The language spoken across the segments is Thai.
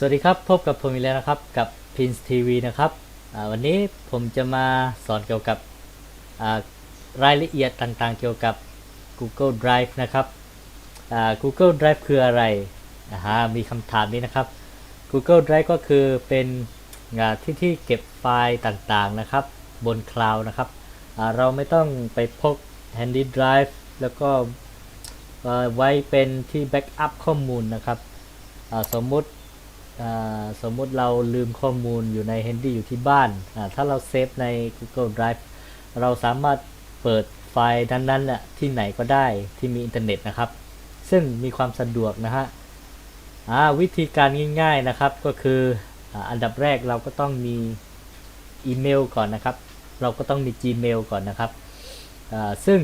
สวัสดีครับ พบกับผมอีกแล้วนะครับกับ Pins TV นะครับวันนี้ผมจะมาสอนเกี่ยวกับรายละเอียดต่างๆ เกี่ยวกับ Google Drive นะครับ Google Drive คืออะไรนะฮะมีคำถามนี้นะครับ Google Drive ก็คือเป็นที่ที่เก็บไฟล์ต่างๆนะครับ บนคลาวด์นะครับเราไม่ต้องไปพก Handy Drive แล้วก็ไว้เป็นที่แบ็กอัพข้อมูลนะครับสมมุติ สมมติเราลืมข้อมูลอยู่ใน Handy อยู่ที่บ้าน ถ้าเราเซฟใน Google Drive เราสามารถเปิดไฟล์นั้นๆน่ะที่ไหนก็ได้ที่มีอินเทอร์เน็ตนะครับ ซึ่งมีความสะดวกนะฮะวิธีการง่ายๆนะครับก็คืออันดับแรกเราก็ต้องมีอีเมลก่อนนะครับ เราก็ต้องมี Gmail ก่อนนะครับ ซึ่ง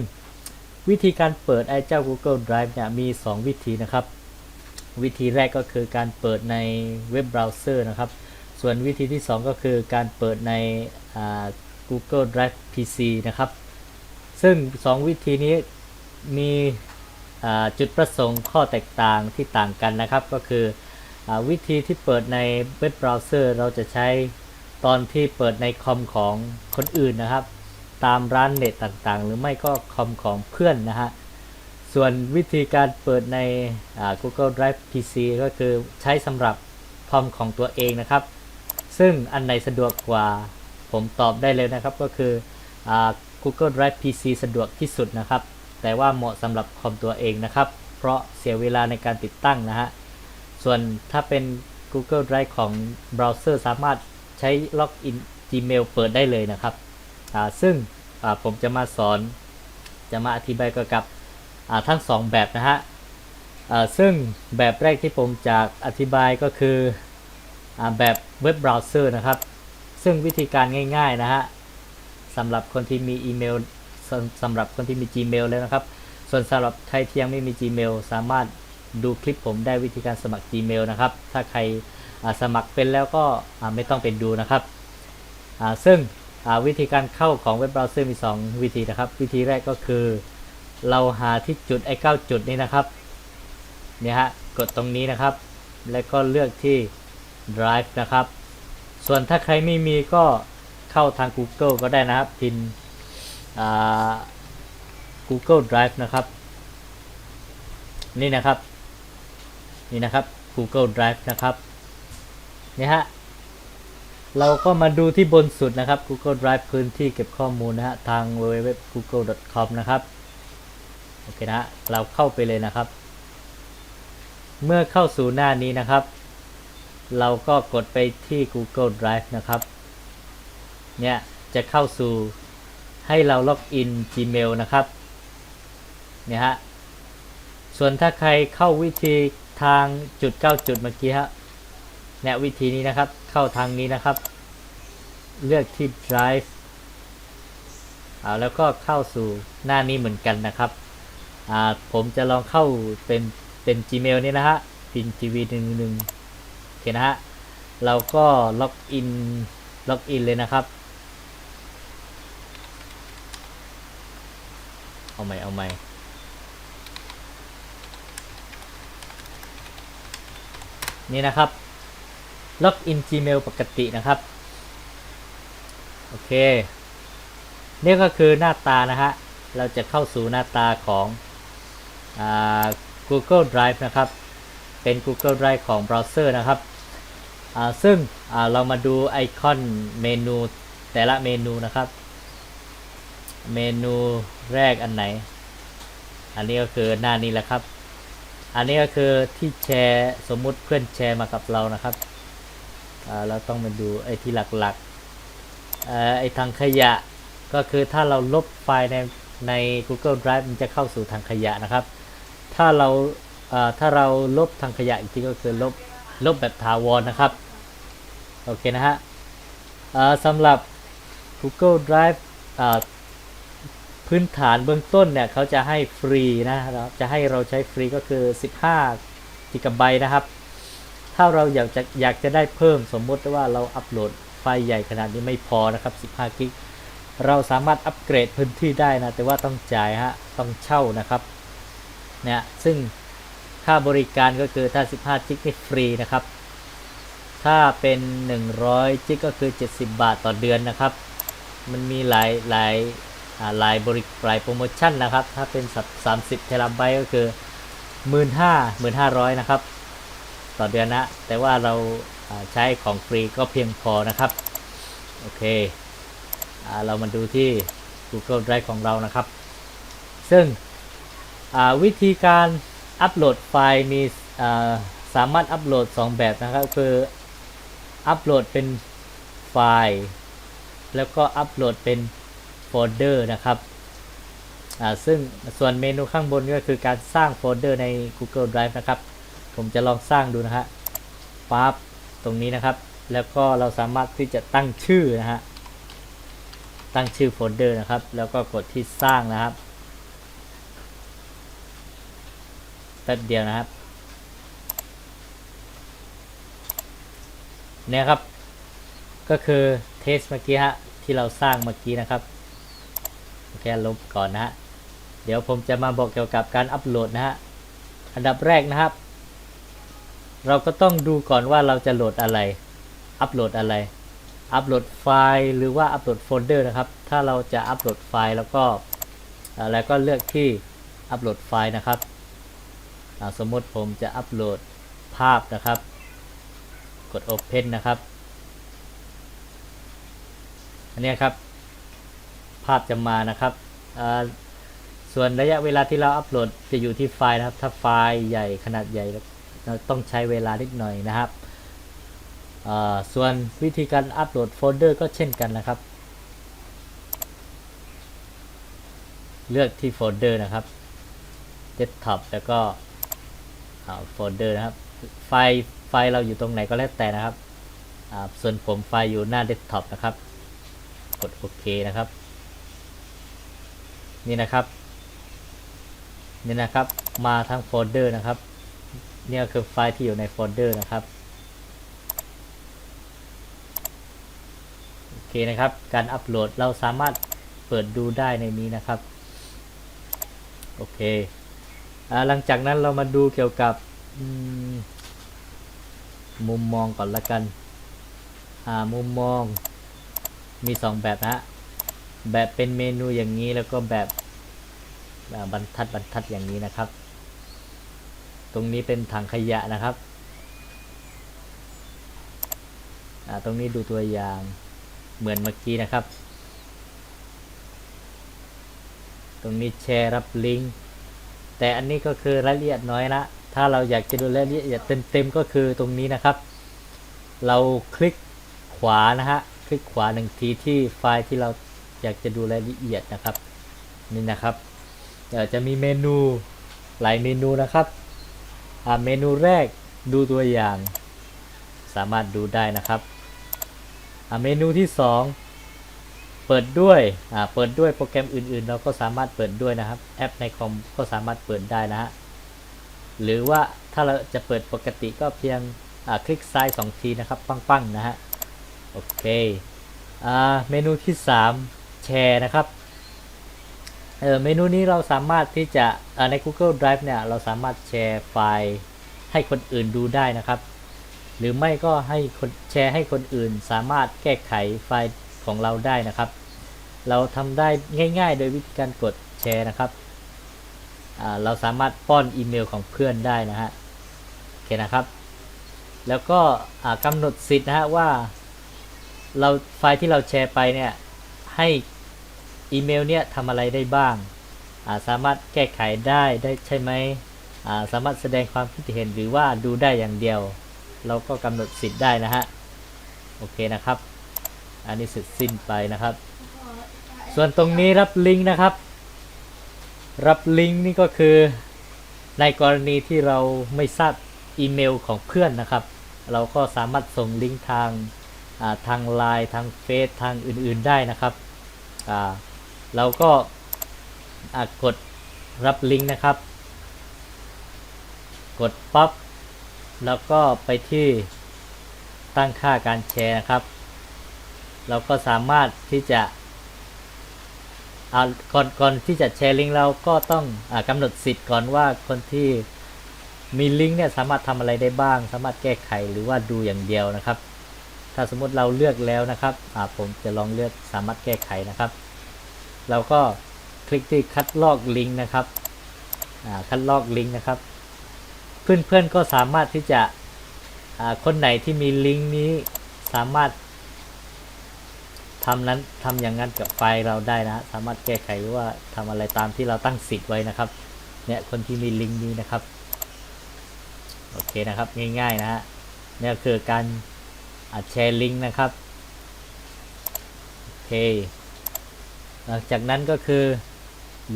วิธีการเปิดไอ้เจ้า Google Drive เนี่ยมี 2 วิธีนะครับ วิธีแรกก็คือการเปิดในเว็บเบราว์เซอร์นะครับ ส่วนวิธีที่ 2 ก็คือการเปิดใน Google Drive PC นะครับ ซึ่ง 2 วิธีนี้มีจุดประสงค์ข้อแตกต่างที่ต่างกันนะครับ ก็คืออวิธีที่เปิดในเว็บเบราว์เซอร์เราจะใช้ตอนที่เปิดในคอมของคนอื่นนะครับ ตามร้านเน็ตต่างๆ หรือไม่ก็คอมของเพื่อนนะฮะ ส่วนวิธีการเปิดใน Google Drive PC ก็คือใช้สำหรับคอมของตัวเองนะครับ ซึ่งอันไหนสะดวกกว่าผมตอบได้เลยนะครับก็คืออ Google Drive PC สะดวกที่สุดนะครับ แต่ว่าเหมาะสำหรับคอมตัวเองนะครับ เพราะเสียเวลาในการติดตั้งนะฮะ ส่วนถ้าเป็น Google Drive ของเบราว์เซอร์สามารถใช้ล็อกอิน Gmail เปิดได้เลยนะครับ ซึ่งผมจะมาสอนจะมาอธิบายเกี่ยวกับ ทั้งสองแบบนะฮะซึ่งแบบแรกที่ผมจะอธิบายก็คืออแบบเว็บเบราว์เซอร์นะครับ ซึ่งวิธีการง่ายๆนะฮะสำหรับคนที่มีอีเมลสำหรับคนที่มี Gmail แล้วนะครับ ส่วนสำหรับใครที่ยังไม่มี Gmail สามารถดูคลิปผมได้วิธีการสมัคร Gmail นะครับ ถ้าใครสมัครเป็นแล้วก็ไม่ต้องเป็นดูนะครับ ซึ่งวิธีการเข้าของเว็บเบราว์เซอร์มี 2 วิธีนะครับ วิธีแรกก็คือ เราหาที่จุดไอ้เก้าจุดนี้นะครับเนี่ยฮะกดตรงนี้นะครับ แล้วก็เลือกที่ Drive นะครับ ส่วนถ้าใครไม่มีก็เข้าทาง Google ก็ได้นะครับพินอ่า Google Drive นะครับ นี่นะครับ นี่นะครับ Google Drive นะครับเนี่ยฮะเราก็มาดูที่บนสุดนะครับ Google Drive พื้นที่เก็บข้อมูลนะฮะทาง www.google.com นะครับ โอเคนะเราเข้าไปเลยนะครับ เมื่อเข้าสู่หน้านี้นะครับ เราก็กดไปที่ Google Drive นะครับ เนี่ยจะเข้าสู่ให้เราล็อกอิน Gmail นะครับเนี่ยฮะส่วนถ้าใครเข้าวิธีทางจุด9จุดเมื่อกี้ฮะเนี่ยวิธีนี้นะครับเข้าทางนี้นะครับ เลือกที่ Drive เอาแล้วก็เข้าสู่หน้านี้เหมือนกันนะครับ อ่าผมจะลองเข้าเป็นเป็น Gmail นี่นะฮะพินทีวีหนึ่งหนึ่งโอเคนะฮะเราก็ล็อกอินล็อกอินเลยนะครับเอาใหม่เอาใหม่นี่นะครับล็อกอิน Gmail ปกตินะครับ โอเค นี่ก็คือหน้าตานะฮะ เราจะเข้าสู่หน้าตาของ Google Drive นะครับ เป็น Google Drive ของเบราว์เซอร์นะครับอ่าซึ่งอ่าเรามาดูไอคอนเมนูแต่ละเมนูนะครับ เมนูแรกอันไหน อันนี้ก็คือหน้านี้แหละครับ อันนี้ก็คือที่แชร์สมมุติเพื่อนแชร์มากับเรานะครับอ่าเราต้องมาดูไอที่หลักๆไอทางขยะก็คือถ้าเราลบไฟล์ในใน Google Drive มันจะเข้าสู่ทางขยะนะครับ ถ้าเราถ้าเราลบทางขยะอีกทีก็คือลบลบแบบถาวรนะครับ โอเคนะฮะสำหรับ Google Drive พื้นฐานเบื้องต้นเนี่ยเขาจะให้ฟรีนะครับจะให้เราใช้ฟรีก็คือ 15กิกะไบต์นะครับ ถ้าเราอยากจะอยากจะได้เพิ่มสมมุติว่าเราอัปโหลดไฟล์ใหญ่ขนาดนี้ไม่พอนะครับ 15 กิก เราสามารถอัปเกรดพื้นที่ได้นะ แต่ว่าต้องจ่ายฮะ ต้องเช่านะครับ นี่ยซึ่งค่าบริการก็คือถ้า 15กิกนี่ฟรีนะครับ ถ้าเป็น 100 จิกก็คือ 70 บาทต่อเดือนนะครับ มันมีหลายหลายหลายบริหลายโปรโมชั่นนะครับ ถ้าเป็น 30 เทราไบต์ก็คือ 15,000 15,000 นะครับ ต่อเดือนนะ แต่ว่าเราาใช้ของฟรีก็เพียงพอนะครับ โอเคอเรามาดูที่ Google Drive ของเรานะครับ ซึ่ง วิธีการอัปโหลดไฟล์มีสามารถอัปโหลด 2 แบบนะครับคืออัปโหลดเป็นไฟล์ แล้วก็อัปโหลดเป็นโฟลเดอร์นะครับซึ่งส่วนเมนูข้างบนก็คือการสร้างโฟลเดอร์ใน Google Drive นะครับ ผมจะลองสร้างดูนะฮะปั๊บตรงนี้นะครับ แล้วก็เราสามารถที่จะตั้งชื่อนะฮะตั้งชื่อโฟลเดอร์นะครับ แล้วก็กดที่สร้างนะครับ แป๊บเดียวนะครับ เนี่ยครับ ก็คือเทสเมื่อกี้ฮะที่เราสร้างเมื่อกี้นะครับโอเคลบก่อนนะฮะเดี๋ยวผมจะมาบอกเกี่ยวกับการอัปโหลดนะฮะอันดับแรกนะครับ เราก็ต้องดูก่อนว่าเราจะโหลดอะไร อัปโหลดอะไร อัปโหลดไฟล์หรือว่าอัปโหลดโฟลเดอร์นะครับ ถ้าเราจะอัปโหลดไฟล์แล้วก็อ่าแล้วก็เลือกที่อัปโหลดไฟล์นะครับ สมมติผมจะอัปโหลดภาพนะครับ กด Open นะครับ อันนี้ครับ ภาพจะมานะครับ ส่วนระยะเวลาที่เราอัปโหลดจะอยู่ที่ไฟล์นะครับ ถ้าไฟล์ใหญ่ขนาดใหญ่เราต้องใช้เวลานิดหน่อยนะครับ ส่วนวิธีการอัปโหลดโฟลเดอร์ก็เช่นกันนะครับ เลือกที่โฟลเดอร์นะครับ Desktop แล้วก็ โฟลเดอร์นะครับ ไฟล์ไฟล์เราอยู่ตรงไหนก็แล้วแต่นะครับส่วนผมไฟล์อยู่หน้า Desktop นะครับ กดโอเคนะครับ นี่นะครับนี่นะครับมาทั้งโฟลเดอร์นะครับนี่คือไฟล์ที่อยู่ในโฟลเดอร์นะครับโอเคนะครับ การอัปโหลดเราสามารถเปิดดูได้ในนี้นะครับ โอเค หลังจากนั้นเรามาดูเกี่ยวกับมุมมองก่อนละกันอ่ามุมมองมี 2 แบบนะฮะแบบเป็นเมนูอย่างนี้แล้วก็แบบบรรทัดบรรทัดอย่างนี้นะครับ ตรงนี้เป็นถังขยะนะครับอ่าตรงนี้ดูตัวอย่างเหมือนเมื่อกี้นะครับ ตรงนี้แชร์รับลิงก์ แต่อันนี้ก็คือรายละเอียดน้อยนะ ถ้าเราอยากจะดูรายละเอียดเต็มๆก็คือตรงนี้นะครับ เราคลิกขวานะฮะ คลิกขวาหนึ่งทีที่ไฟล์ที่เราอยากจะดูรายละเอียดนะครับ นี่นะครับเดี๋ยวจะมีเมนูหลายเมนูนะครับอ่าเมนูแรกดูตัวอย่าง สามารถดูได้นะครับอ่าเมนูที่ 2 เปิดด้วยอ่าเปิดด้วยโปรแกรมอื่นๆ เราก็สามารถเปิดด้วยนะครับ แอปในคอมก็สามารถเปิดได้นะฮะหรือว่าถ้าเราจะเปิดปกติก็เพียงอ่าคลิกซ้าย2ทีนะครับ ปังๆนะฮะโอเคอ่าเมนูที่ 3 แชร์นะครับเออเมนูนี้เราสามารถที่จะอ่าใน Google Drive เนี่ยเราสามารถแชร์ไฟล์ให้คนอื่นดูได้นะครับ หรือไม่ก็ให้คนแชร์ให้คนอื่นสามารถแก้ไขไฟล์ ของเราได้นะครับ เราทำได้ง่าย ๆ โดยวิธีการกดแชร์นะครับ เราสามารถป้อนอีเมลของเพื่อนได้นะฮะโอเคนะครับ แล้วก็อ่ากำหนดสิทธิ์นะฮะว่าเราไฟล์ที่เราแชร์ไปเนี่ยให้อีเมลเนี่ยทำอะไรได้บ้างาสามารถแก้ไขได้ได้ใช่ไหมาสามารถแสดงความคิดเห็นหรือว่าดูได้อย่างเดียว เราก็กำหนดสิทธิ์ได้นะฮะ โอเคนะครับ อันนี้เสร็จสิ้นไปนะครับ ส่วนตรงนี้รับลิงก์นะครับ รับลิงก์นี่ก็คือในกรณีที่เราไม่ทราบอีเมลของเพื่อนนะครับ เราก็สามารถส่งลิงก์ทางาทางไลน์ทางเฟซทางอื่นๆได้นะครับเราก็กดรับลิงก์นะครับ กดปั๊บแล้วก็ไปที่ตั้งค่าการแชร์นะครับ เราก็สามารถที่จะอ่าก่อนก่อนที่จะแชร์ลิงก์เราก็ต้องอกำหนดสิทธิ์ก่อนว่าคนที่มีลิงก์เนี่ยสามารถทำอะไรได้บ้าง สามารถแก้ไขหรือว่าดูอย่างเดียวนะครับ ถ้าสมมุติเราเลือกแล้วนะครับผมจะลองเลือกสามารถแก้ไขนะครับ เราก็คลิกที่คัดลอกลิงก์นะครับคัดลอกลิงก์นะครับ เพื่อนๆก็สามารถที่จะคนไหนที่มีลิงก์นี้สามารถ ทำนั้นทำอย่างนั้นกับไฟล์เราได้นะสามารถแก้ไขหรือว่าทำอะไรตามที่เราตั้งสิทธิ์ไว้นะครับเนี่ยคนที่มีลิงก์นี้นะครับโอเคนะครับง่ายๆนะฮะเนี่ยคือการอ่าแชร์ลิงก์นะครับโอเคหลังจากนั้นก็คือ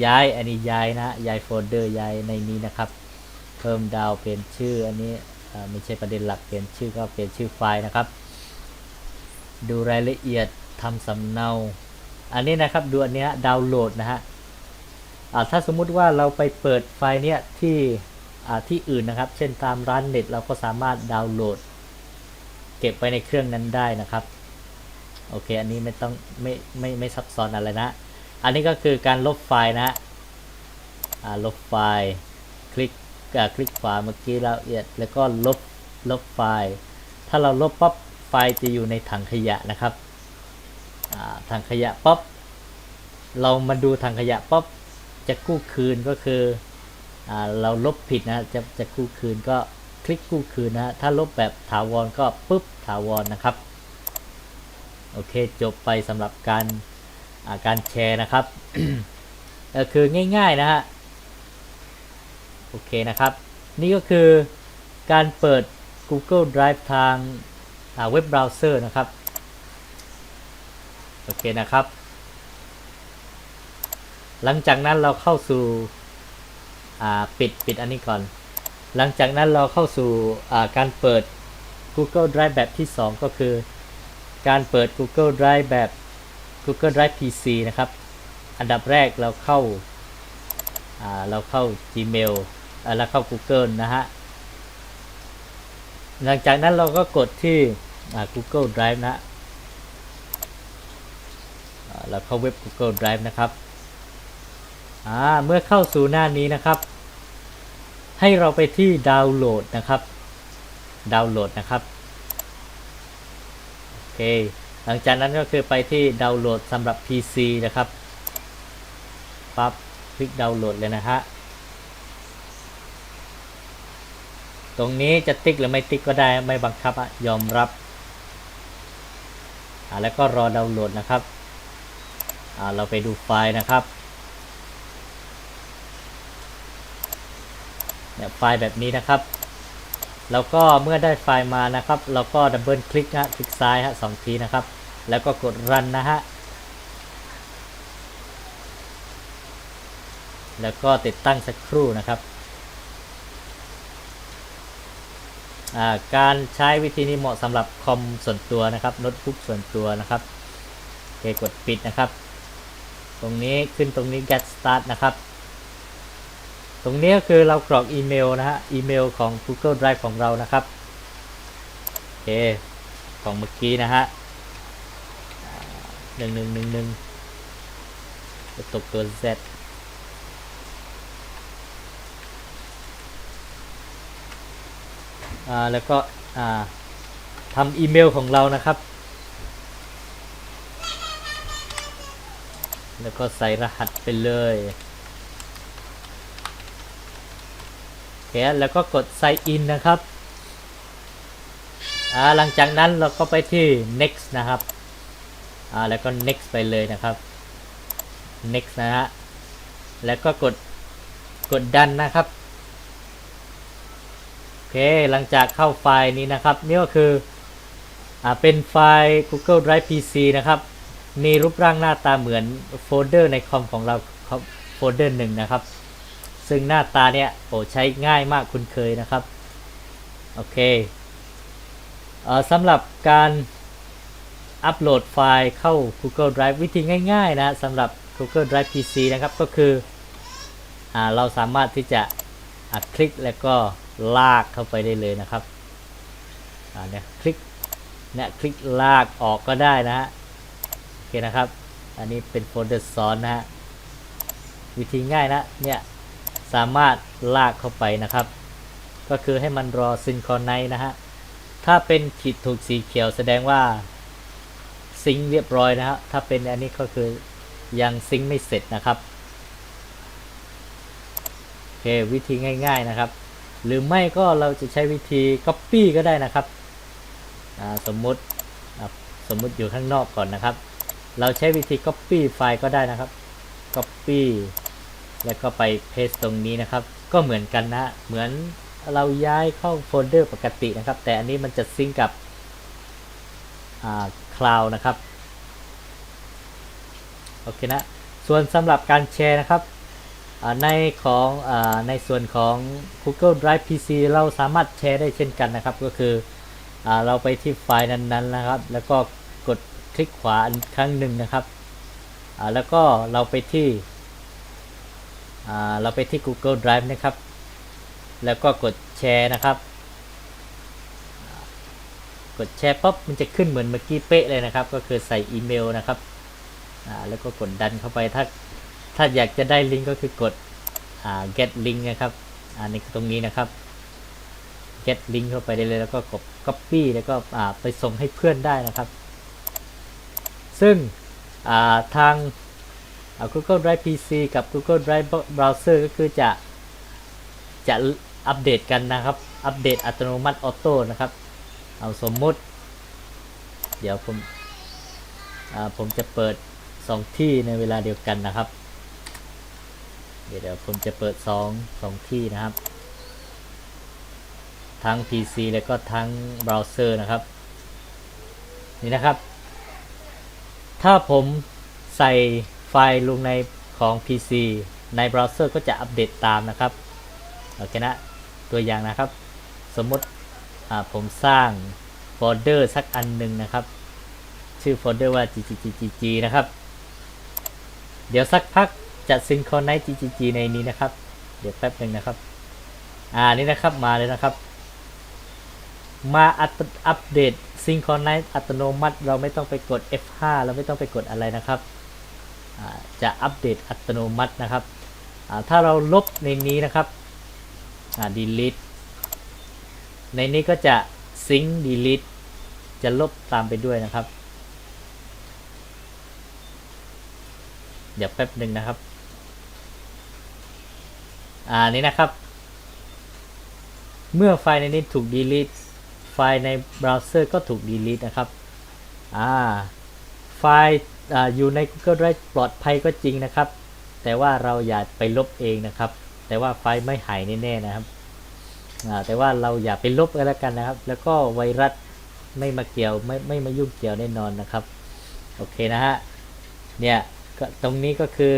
ย้ายอันนี้ย้ายนะย้ายโฟลเดอร์ย้ายในนี้นะครับ เพิ่มดาวเปลี่ยนชื่ออันนี้ไม่ใช่ประเด็นหลักเปลี่ยนชื่อก็เปลี่ยนชื่อไฟล์นะครับ ดูรายละเอียด ทำสำเนา อันนี้นะครับดูอันนี้ดาวน์โหลดนะฮะถ้าสมมุติว่าเราไปเปิดไฟล์เนี้ยที่ที่อื่นนะครับ เช่นตามร้านเน็ตเราก็สามารถดาวน์โหลด เก็บไว้ในเครื่องนั้นได้นะครับ โอเค อันนี้ไม่ต้องไม่ไม่ไม่ซับซ้อนอะไรนะ อันนี้ก็คือการลบไฟล์นะฮะลบไฟล์คลิกคลิกขวาเมื่อกี้เราเอียด แล้วก็ลบลบไฟล์ ถ้าเราลบปั๊บไฟล์จะอยู่ในถังขยะนะครับ ถังขยะปั๊บเรามาดูถังขยะปั๊บจะกู้คืนก็คืออเราลบผิดนะจะจะกู้คืนก็คลิกกู้คืนนะฮะถ้าลบแบบถาวรก็ปุ๊บถาวรนะครับโอเคจบไปสำหรับการการแชร์นะครับก็คือง่ายๆนะฮะโอเคนะครับ นี่ก็คือการเปิด Google Drive ทางเว็บเบราว์เซอร์นะครับ โอเคนะครับ หลังจากนั้นเราเข้าสู่ปิดปิดอันนี้ก่อน หลังจากนั้นเราเข้าสู่การเปิด Google Drive แบบที่ 2 ก็คือ การเปิด Google Drive แบบ Google Drive PC นะครับ อันดับแรกเราเข้าเราเข้า Gmail แล้วเข้า Google นะฮะ หลังจากนั้นเราก็กดที่ Google Drive นะ เราเข้าเว็บ Google Drive นะครับเมื่อเข้าสู่หน้านี้นะครับ ให้เราไปที่ดาวน์โหลดนะครับดาวน์โหลดนะครับโอเคหลังจากนั้นก็คือไปที่ดาวน์โหลดสำหรับ PC นะครับปั๊บคลิกดาวน์โหลดเลยนะฮะตรงนี้จะติ๊กหรือไม่ติ๊กก็ได้ไม่บังคับอะยอมรับแล้วก็รอดาวน์โหลดนะครับ เราไปดูไฟล์นะครับเนี่ยไฟล์แบบนี้นะครับ แล้วก็เมื่อได้ไฟล์มานะครับ เราก็ดับเบิลคลิกนะคลิกซ้ายฮะสองทีนะครับ แล้วก็กดรันนะฮะ แล้วก็ติดตั้งสักครู่นะครับการใช้วิธีนี้เหมาะสำหรับคอมส่วนตัวนะครับโน้ตบุ๊กส่วนตัวนะครับโอเคกดปิดนะครับ ตรงนี้ขึ้นตรงนี้ get start นะครับ ตรงนี้ก็คือเรากรอกอีเมลนะฮะ อีเมลของ Google Drive ของเรานะครับโอเคของเมื่อกี้นะฮะหนึ่งหนึ่งหนึ่งหนึ่งตกตัว Z แล้วก็ทำอีเมลของเรานะครับ แล้วก็ใส่รหัสไปเลยโอเคแล้วก็กด sign in นะครับหลังจากนั้นเราก็ไปที่ next นะครับแล้วก็ next ไปเลยนะครับ next นะฮะ แล้วก็กด กดดันนะครับ โอเค หลังจากเข้าไฟล์นี้นะครับ นี่ก็คืออ่าเป็นไฟล์ Google Drive PC นะครับ มีรูปร่างหน้าตาเหมือนโฟลเดอร์ในคอมของเราโฟลเดอร์หนึ่งนะครับ ซึ่งหน้าตาเนี่ยโอ้ใช้ง่ายมากคุ้นเคยนะครับ โอเคเออสำหรับการอัปโหลดไฟล์เข้า Google Drive วิธีง่ายๆนะสำหรับ Google Drive PC นะครับก็คืออเราสามารถที่จะคลิกแล้วก็ลากเข้าไปได้เลยนะครับเนี่ยคลิกเนี่ยคลิกลากออกก็ได้นะฮะ เคนะครับ อันนี้เป็นโฟลเดอร์ซ้อนนะฮะ วิธีง่ายนะ เนี่ยสามารถลากเข้าไปนะครับ ก็คือให้มันรอซินครไนนะฮะ ถ้าเป็นขีดถูกสีเขียวแสดงว่าซิงค์เรียบร้อยนะฮะ ถ้าเป็นอันนี้ก็คือยังซิงค์ไม่เสร็จนะครับ โอเควิธีง่ายๆนะครับ หรือไม่ก็เราจะใช้วิธี Copy ก็ได้นะครับ สมมติสมมติอยู่ข้างนอกก่อนนะครับ เราใช้วิธี Copy ไฟล์ก็ได้นะครับ Copy แล้วก็ไป Paste ตรงนี้นะครับ ก็เหมือนกันนะ เหมือนเราย้ายเข้าโฟลเดอร์ปกตินะครับ แต่อันนี้มันจะซิงกับอ่า Cloud นะครับ โอเคนะ ส่วนสำหรับการแชร์นะครับในของอในส่วนของ Google Drive PC เราสามารถแชร์ได้เช่นกันนะครับ ก็คืออเราไปที่ไฟล์นั้นๆนะครับ แล้วก็ ลิกขวาอีกครั้งหนึ่งนะครับแล้วก็เราไปที่เราไปที่ Google Drive นะครับ แล้วก็กดแชร์นะครับ กดแชร์ปั๊บมันจะขึ้นเหมือนเมื่อกี้เป๊ะเลยนะครับ ก็คือใส่อีเมลนะครับแล้วก็กดดันเข้าไปถ้าถ้าอยากจะได้ลิงก์ก็คือกดอ get link นะครับอ่าในตรงนี้นะครับ get link เข้าไปได้เลยแล้วก็กด copy แล้วก็ไปส่งให้เพื่อนได้นะครับ ซึ่งาทาง Google Drive PC กับ Google Drive Browser ก็คือจะจะอัปเดตกันนะครับ อัปเดตอัตโนมัติออโต้นะครับ เอาสมมุติ เดี๋ยวผมผมจะเปิด 2 ที่ในเวลาเดียวกันนะครับ เดี๋ยวเดี๋ยวผมจะเปิด 2 2 ที่นะครับ ทั้ง PC แล้วก็ทั้งเบราว์เซอร์นะครับ นี่นะครับ ถ้าผมใส่ไฟล์ลงในของ PC ในเบราว์เซอร์ก็จะอัปเดตตามนะครับ โอเคนะ ตัวอย่างนะครับ สมมติผมสร้างโฟลเดอร์สักอันหนึ่งนะครับ ชื่อโฟลเดอร์ว่า gggg นะครับ เดี๋ยวสักพักจะซิง c ค r ไน z e ggg ในนี้นะครับ เดี๋ยวแป๊บหนึ่งนะครับ อ่า นี่นะครับ มาเลยนะครับ มาอัปเดต ซิง c ค r ไน z e อัตโนมัติ เราไม่ต้องไปกด F5 เราไม่ต้องไปกดอะไรนะครับจะอัปเดตอัตโนมัตินะครับถ้าเราลบในนี้นะครับ delete ในนี้ก็จะ sync delete จะลบตามไปด้วยนะครับ เดี๋ยวแป๊บหนึ่งนะครับอ่านี้นะครับ เมื่อไฟล์ในนี้ถูก delete ฟล์ในเบราว์เซอร์ก็ถูก delete นะครับอ่าไฟล์อยู่ใน Google Drive ปลอดภัยก็จริงนะครับ แต่ว่าเราอย่าไปลบเองนะครับ แต่ว่าไฟล์ไม่หายแน่ๆนะครับแต่ว่าเราอย่าไปลบกันแล้วกันนะครับ แล้วก็ไวรัสไม่มาเกี่ยวไม่ไม่มายุ่งเกี่ยวแน่นอนนะครับ โอเคนะฮะ เนี่ยก็ตรงนี้ก็คือ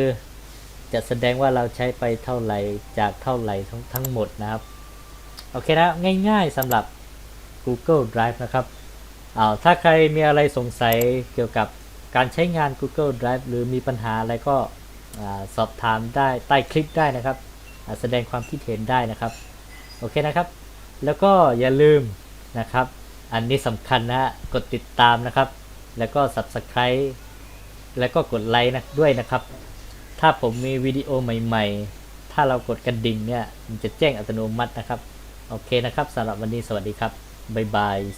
จะแสดงว่าเราใช้ไปเท่าไหร่จากเท่าไหร่ทั้งทั้งหมดนะครับ โอเคนะง่ายๆสำหรับ Google Drive นะครับอ้าถ้าใครมีอะไรสงสัยเกี่ยวกับการใช้งาน Google Drive หรือมีปัญหาอะไรก็สอบถามได้ใต้คลิปได้นะครับอ่าแสดงความคิดเห็นได้นะครับ โอเคนะครับ แล้วก็อย่าลืมนะครับ อันนี้สำคัญนะฮะ กดติดตามนะครับ แล้วก็ Subscribe แล้วก็กดไลค์นะด้วยนะครับ ถ้าผมมีวิดีโอใหม่ๆ ถ้าเรากดกระดิ่งเนี่ย มันจะแจ้งอัตโนมัตินะครับ โอเคนะครับสำหรับวันนี้สวัสดีครับ Bye-bye.